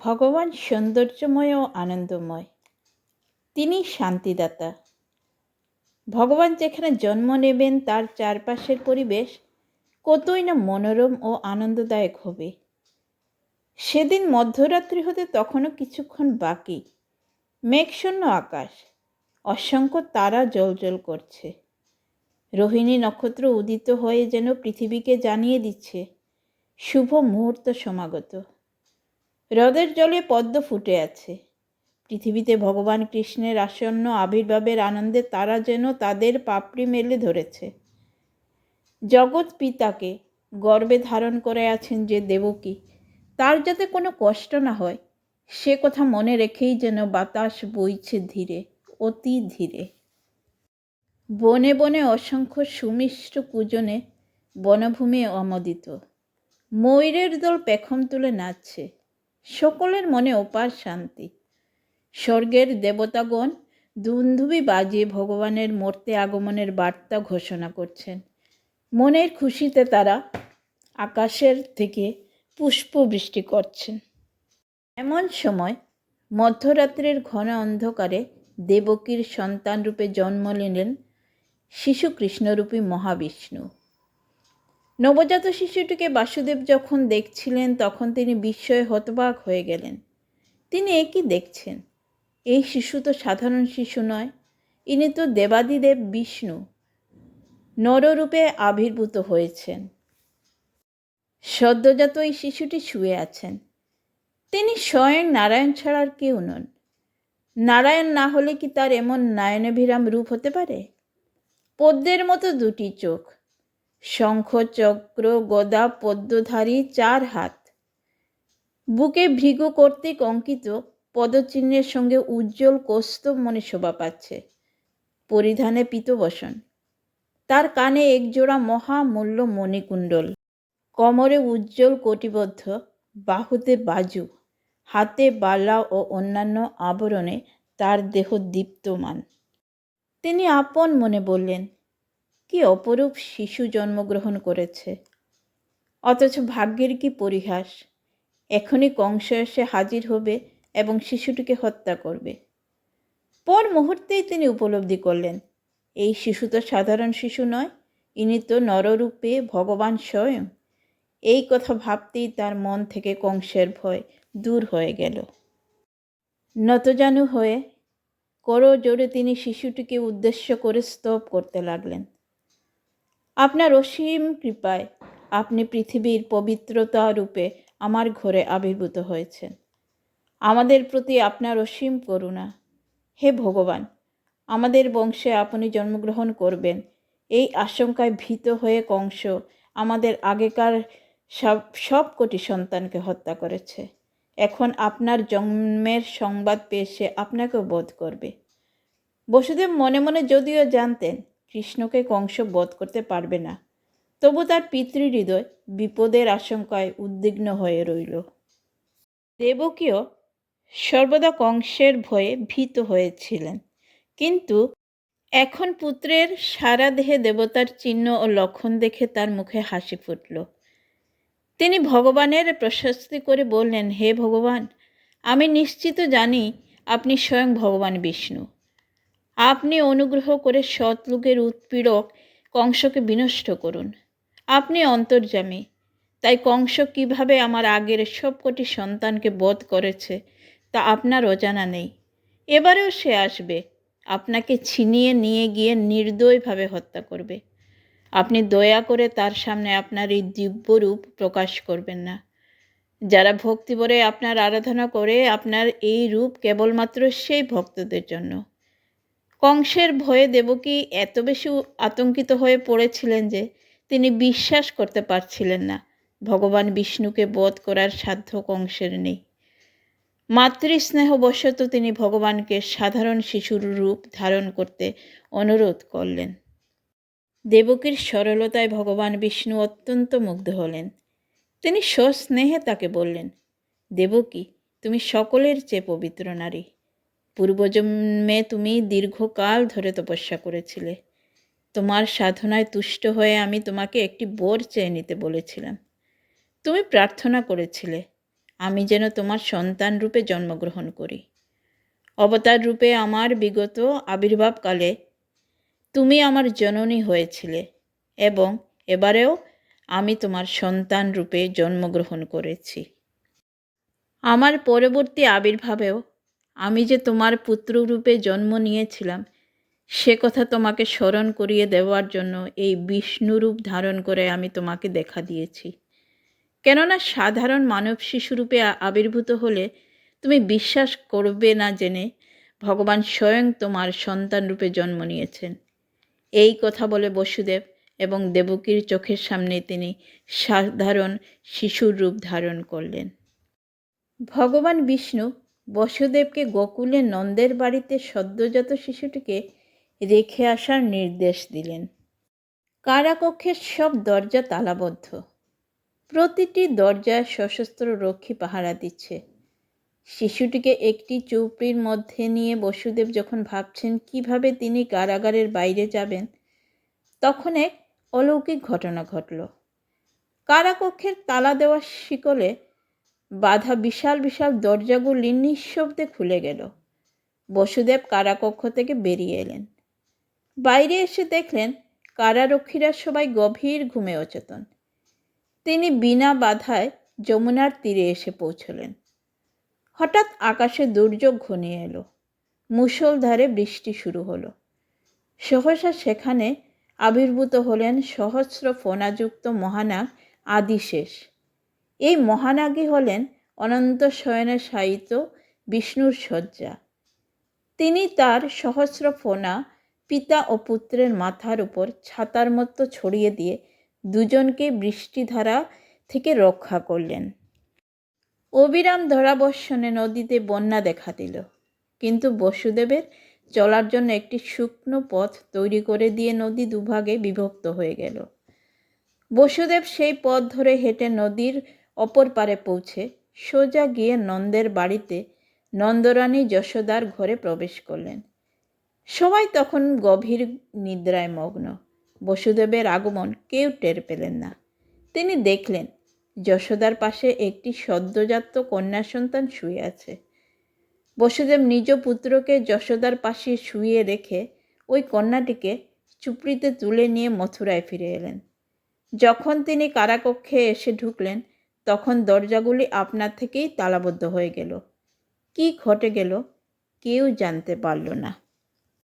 ভগবান সৌন্দর্যময় ও আনন্দময়। তিনি শান্তিদাতা। ভগবান যেখানে জন্ম নেবেন, তার চারপাশের পরিবেশ কতই না মনোরম ও আনন্দদায়ক হবে। সেদিন মধ্যরাত্রি হতে তখনও কিছুক্ষণ বাকি। মেঘশূন্য আকাশ। অসংখ্য তারা জ্বলজ্বল করছে। রোহিণী নক্ষত্র উদিত হয়ে যেন পৃথিবীকে জানিয়ে দিচ্ছে, শুভ মুহূর্ত সমাগত। হ্রদের জলে পদ্ম ফুটে আছে। পৃথিবীতে ভগবান কৃষ্ণের আসন্ন আবির্ভাবের আনন্দে তারা যেন তাদের পাপড়ি মেলে ধরেছে। জগৎ পিতাকে গর্বে ধারণ করে আছেন যে দেবকী, তার যাতে কোনো কষ্ট না হয়, সে কথা মনে রেখেই যেন বাতাস বইছে ধীরে, অতি ধীরে। বনে বনে অসংখ্য সুমিষ্ট কুজনে বনভূমি অমোদিত। ময়ূরের দল পেখম তুলে নাচছে। সকলের মনে অপার শান্তি। স্বর্গের দেবতাগণ দুন্ধুবি বাজিয়ে ভগবানের মর্তে আগমনের বার্তা ঘোষণা করছেন। মনের খুশিতে তারা আকাশের থেকে পুষ্প বৃষ্টি করছেন। এমন সময় মধ্যরাত্রের ঘন অন্ধকারে দেবকীর সন্তান রূপে জন্ম নিলেন শিশু কৃষ্ণরূপী মহাবিষ্ণু। নবজাত শিশুটিকে বাসুদেব যখন দেখছিলেন, তখন তিনি বিস্ময়ে হতবাক হয়ে গেলেন। তিনি একই দেখছেন। এই শিশু তো সাধারণ শিশু নয়, ইনি তো দেবাদিদেব বিষ্ণু, নররূপে আবির্ভূত হয়েছেন। সদ্যজাত এই শিশুটি শুয়ে আছেন। তিনি স্বয়ং নারায়ণ ছাড়ার কেউ নন। নারায়ণ না হলে কি তার এমন নায়নভিরাম রূপ হতে পারে? পদ্মের মতো দুটি চোখ শঙ্খ চক্র গদা, পদ্মধারী, চার হাত। বুকে ভৃগু কর্তৃক অঙ্কিত পদচিহ্নের সঙ্গে উজ্জ্বল কৌস্তব মনে শোভা পাচ্ছে। পরিধানে পিতবসন। তার কানে একজোড়া মহামূল্য মণিকুণ্ডল। কোমরে উজ্জ্বল কোটিবদ্ধ, বাহুতে বাজু। হাতে বালা ও অন্যান্য আবরণে তার দেহ দীপ্তমান। তিনি আপন মনে বললেন কি অপরূপ শিশু জন্মগ্রহণ করেছে? অথচ ভাগ্যের কি পরিহাস? এখনই কংস এসে হাজির হবে এবং শিশুটিকে হত্যা করবে। পর মুহূর্তেই তিনি উপলব্ধি করলেন, এই শিশু তো সাধারণ শিশু নয়, ইনি তো নররূপে ভগবান স্বয়ং। এই কথা ভাবতেই তার মন থেকে কংসের ভয় দূর হয়ে গেল। নতজানু হয়ে করো জোরে তিনি শিশুটিকে উদ্দেশ্য করে স্তব করতে লাগলেন। আপনার অসীম কৃপায় আপনি পৃথিবীর পবিত্রতা রূপে আমার ঘরে আবির্ভূত হয়েছেন। আমাদের প্রতি আপনার অসীম করুণা। হে ভগবান, আমাদের বংশে আপনি জন্মগ্রহণ করবেন। এই আশঙ্কায় ভীত হয়ে কংস আমাদের আগেকার সব সব কোটি সন্তানকে হত্যা করেছে। এখন আপনার জন্মের সংবাদ পেয়ে সে আপনাকেও বোধ করবে। বসুদেব মনে মনে যদিও জানতেন কৃষ্ণকে কংস বধ করতে পারবে না। তবু তার পিতৃহৃদয় বিপদের আশঙ্কায় উদ্বিগ্ন হয়ে রইল। দেবকীয় সর্বদা কংসের ভয়ে ভীত হয়েছিলেন। কিন্তু এখন পুত্রের সারা দেহে দেবতার চিহ্ন ও লক্ষণ দেখে তার মুখে হাসি ফুটল। তিনি ভগবানের প্রশস্তি করে বললেন, হে ভগবান, আমি নিশ্চিত জানি আপনি স্বয়ং ভগবান বিষ্ণু। আপনি অনুগ্রহ করে সৎলোকের উৎপীড়ক কংসকে বিনষ্ট করুন। আপনি অন্তর্জামী তাই কংস কীভাবে আমার আগের সবকটি সন্তানকে বধ করেছে, তা আপনার অজানা নেই। এবারেও সে আসবে, আপনাকে ছিনিয়ে নিয়ে গিয়ে নির্দয়ভাবে হত্যা করবে। আপনি দয়া করে তার সামনে আপনার এই দিব্যরূপ প্রকাশ করবেন না। যারা ভক্তিবরে আপনার আরাধনা করে, আপনার এই রূপ কেবলমাত্র সেই ভক্তদের জন্য। কংসের ভয়ে দেবকী এত বেশি আতঙ্কিত হয়ে পড়েছিলেন যে তিনি বিশ্বাস করতে পারছিলেন না। ভগবান বিষ্ণুকে বধ করার সাধ্য কংসের নেই। মাতৃস্নেহবশত তিনি ভগবানকে সাধারণ শিশুর রূপ ধারণ করতে অনুরোধ করলেন। দেবকীর সরলতায় ভগবান বিষ্ণু অত্যন্ত মুগ্ধ হলেন। তিনি সস্নেহে তাকে বললেন, দেবকী, তুমি সকলের চেয়ে পবিত্র নারী। পূর্বজন্মে তুমি দীর্ঘকাল ধরে তপস্যা করেছিলে। তোমার সাধনায় তুষ্ট হয়ে আমি তোমাকে একটি বর চেয়ে নিতে বলেছিলাম। তুমি প্রার্থনা করেছিলে, আমি যেন তোমার সন্তান রূপে জন্মগ্রহণ করি। অবতার রূপে আমার বিগত আবির্ভাবকালে তুমি আমার জননী হয়েছিলে এবং এবারেও আমি তোমার সন্তান রূপে জন্মগ্রহণ করেছি। আমার পরবর্তী আবির্ভাবেও আমি যে তোমার পুত্ররূপে জন্ম নিয়েছিলাম, সে কথা তোমাকে স্মরণ করিয়ে দেওয়ার জন্য এই বিষ্ণুরূপ ধারণ করে আমি তোমাকে দেখা দিয়েছি। কেননা সাধারণ মানব শিশুরূপে আবির্ভূত হলে তুমি বিশ্বাস করবে না জেনে ভগবান স্বয়ং তোমার সন্তান রূপে জন্ম নিয়েছেন। এই কথা বলে বসুদেব এবং দেবকীর চোখের সামনে তিনি সাধারণ শিশুর রূপ ধারণ করলেন। ভগবান বিষ্ণু বসুদেবকে গোকুলে নন্দের বাড়িতে সদ্যজাত শিশুটিকে রেখে আসার নির্দেশ দিলেন। কারাকক্ষের সব দরজা তালাবদ্ধ। প্রতিটি দরজায় সশস্ত্র রক্ষী পাহারা দিচ্ছে। শিশুটিকে একটি চৌপড়ির মধ্যে নিয়ে বসুদেব যখন ভাবছেন কীভাবে তিনি কারাগারের বাইরে যাবেন, তখন এক অলৌকিক ঘটনা ঘটল। কারাকক্ষের তালা দেওয়ার শিকলে বাধা বিশাল বিশাল দরজাগুলি নিঃশব্দে খুলে গেল। বসুদেব কারাকক্ষ থেকে বেরিয়ে এলেন। বাইরে এসে দেখলেন কারারক্ষীরা সবাই গভীর ঘুমে অচেতন। তিনি বিনা বাধায় যমুনার তীরে এসে পৌঁছলেন। হঠাৎ আকাশে দুর্যোগ ঘনিয়ে এলো। মুষলধারে বৃষ্টি শুরু হলো। সহসা সেখানে আবির্ভূত হলেন সহস্র ফোনাযুক্ত মহানাগ আদিশেষ। এই মহানাগী হলেন অনন্ত শয়নে শায়িত বিষ্ণুর শয্যা। তিনি তার সহস্র ফোনা পিতা ও পুত্রের মাথার উপর ছাতার মতো ছড়িয়ে দিয়ে দুজনকে বৃষ্টিধারা থেকে রক্ষা করলেন। অবিরাম ধরাবর্ষণে নদীতে বন্যা দেখা দিল। কিন্তু বসুদেবের চলার জন্য একটি শুকনো পথ তৈরি করে দিয়ে নদী দুভাগে বিভক্ত হয়ে গেল। বসুদেব সেই পথ ধরে হেঁটে নদীর অপর পারে পৌঁছে সোজা গিয়ে নন্দের বাড়িতে নন্দরানী যশোদার ঘরে প্রবেশ করলেন। সবাই তখন গভীর নিদ্রায় মগ্ন। বসুদেবের আগমন কেউ টের পেলেন না। তিনি দেখলেন, যশোদার পাশে একটি সদ্যজাত কন্যা সন্তান শুয়ে আছে। বসুদেব নিজ পুত্রকে যশোদার পাশে শুয়ে রেখে ওই কন্যাটিকে চুপড়িতে তুলে নিয়ে মথুরায় ফিরে এলেন। যখন তিনি কারাকক্ষে এসে ঢুকলেন তখন দরজাগুলি আপনার থেকেই তালাবদ্ধ হয়ে গেল। কি ঘটে গেল? কেউ জানতে পারল না।